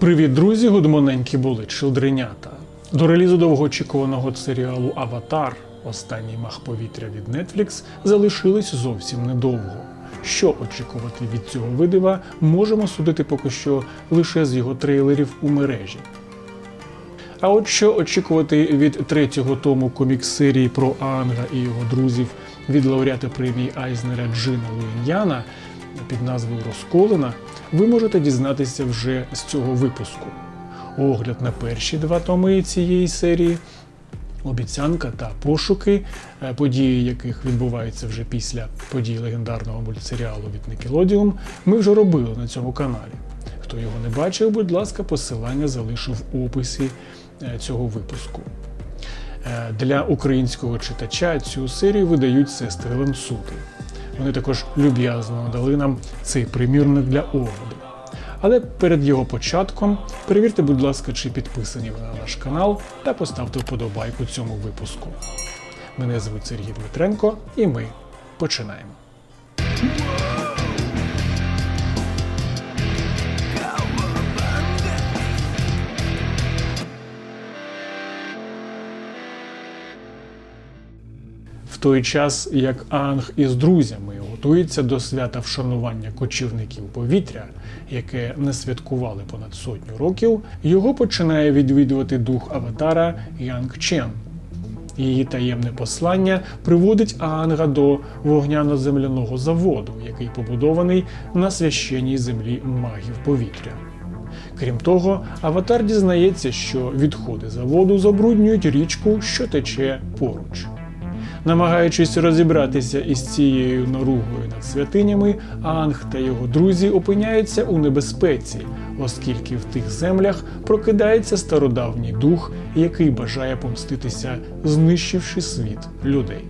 Привіт, друзі! Гудмоненькі були чилдренята. До релізу довгоочікуваного серіалу Аватар Останній мах повітря від Netflix залишилось зовсім недовго. Що очікувати від цього видива, можемо судити поки що лише з його трейлерів у мережі. А от що очікувати від третього тому комікс-серії про Аанга і його друзів від лауреата премії Айзнера Джина Луїньяна під назвою Розколена, ви можете дізнатися вже з цього випуску. Огляд на перші два томи цієї серії, обіцянка та пошуки, е, події яких відбуваються вже після подій легендарного мультсеріалу від Nickelodeon, ми вже робили на цьому каналі. Хто його не бачив, будь ласка, посилання залишу в описі е, цього випуску. Е, Для українського читача цю серію видають сестри Лансути. Вони також люб'язно надали нам цей примірник для огляду. Але перед його початком перевірте, будь ласка, чи підписані ви на наш канал та поставте вподобайку цьому випуску. Мене звуть Сергій Дмитренко, і ми починаємо. Той час, як Анг із друзями готується до свята вшанування кочівників повітря, яке не святкували понад сотню років, його починає відвідувати дух аватара Янг Чен. Її таємне послання приводить Аанга до вогняно-земляного заводу, який побудований на священній землі магів повітря. Крім того, аватар дізнається, що відходи заводу забруднюють річку, що тече поруч. Намагаючись розібратися із цією наругою над святинями, Анг та його друзі опиняються у небезпеці, оскільки в тих землях прокидається стародавній дух, який бажає помститися, знищивши світ людей.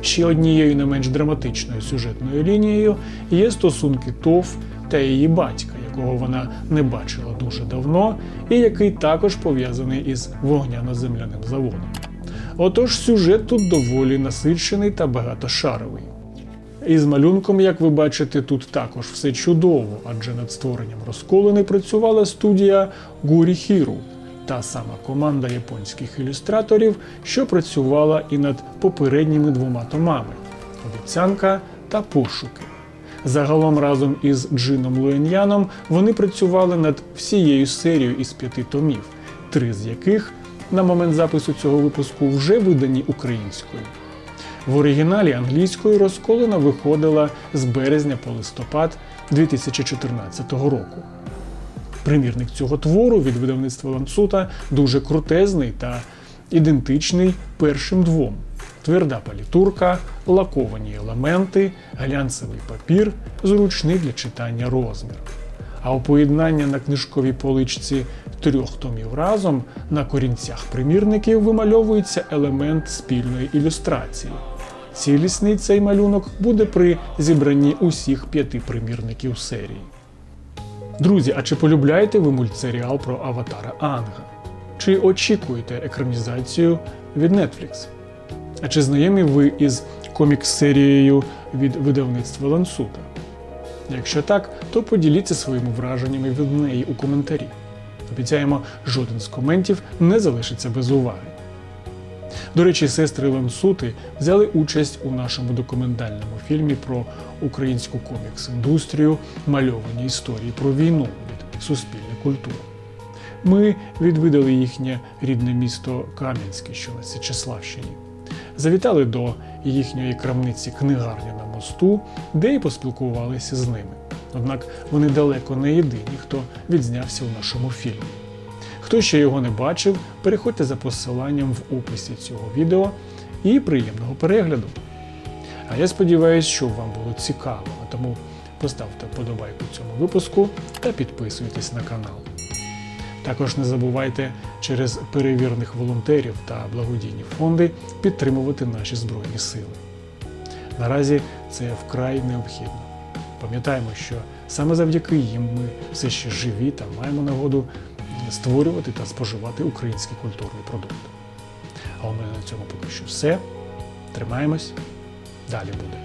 Ще однією не менш драматичною сюжетною лінією є стосунки Тов та її батька, якого вона не бачила дуже давно, і який також пов'язаний із вогняно-земляним заводом. Отож, сюжет тут доволі насичений та багатошаровий. Із малюнком, як ви бачите, тут також все чудово, адже над створенням розколени працювала студія Гурі Хіру, та сама команда японських ілюстраторів, що працювала і над попередніми двома томами Обіцянка та Пошуки. Загалом разом із Джином Луеньяном вони працювали над всією серією із п'яти томів, три з яких на момент запису цього випуску вже видані українською. В оригіналі англійською розколена виходила з березня по листопад 2014 року. Примірник цього твору від видавництва Ланцута дуже крутезний та ідентичний першим двом: тверда палітурка, лаковані елементи, глянцевий папір, зручний для читання розмір. А у поєднання на книжковій поличці трьох томів разом на корінцях примірників вимальовується елемент спільної ілюстрації. Цілісний цей малюнок буде при зібранні усіх п'яти примірників серії. Друзі, а чи полюбляєте ви мультсеріал про аватара Анга? Чи очікуєте екранізацію від Netflix? А чи знайомі ви із комікс-серією від видавництва Лансута? Якщо так, то поділіться своїми враженнями від неї у коментарі. Обіцяємо, жоден з коментів не залишиться без уваги. До речі, сестри Лансути взяли участь у нашому документальному фільмі про українську комікс-індустрію мальовані історії про війну від Суспільна культура. Ми відвідали їхнє рідне місто Кам'янське, що на Січеславщині. Завітали до їхньої крамниці книгарня на мосту, де й поспілкувалися з ними. Однак вони далеко не єдині, хто відзнявся у нашому фільмі. Хто ще його не бачив, переходьте за посиланням в описі цього відео і приємного перегляду. А я сподіваюся, що вам було цікаво, а тому поставте вподобайку цьому випуску та підписуйтесь на канал. Також не забувайте через перевірних волонтерів та благодійні фонди підтримувати наші Збройні Сили. Наразі це вкрай необхідно. Пам'ятаємо, що саме завдяки їм ми все ще живі та маємо нагоду створювати та споживати український культурний продукт. А у мене на цьому поки що все. Тримаємось, далі буде.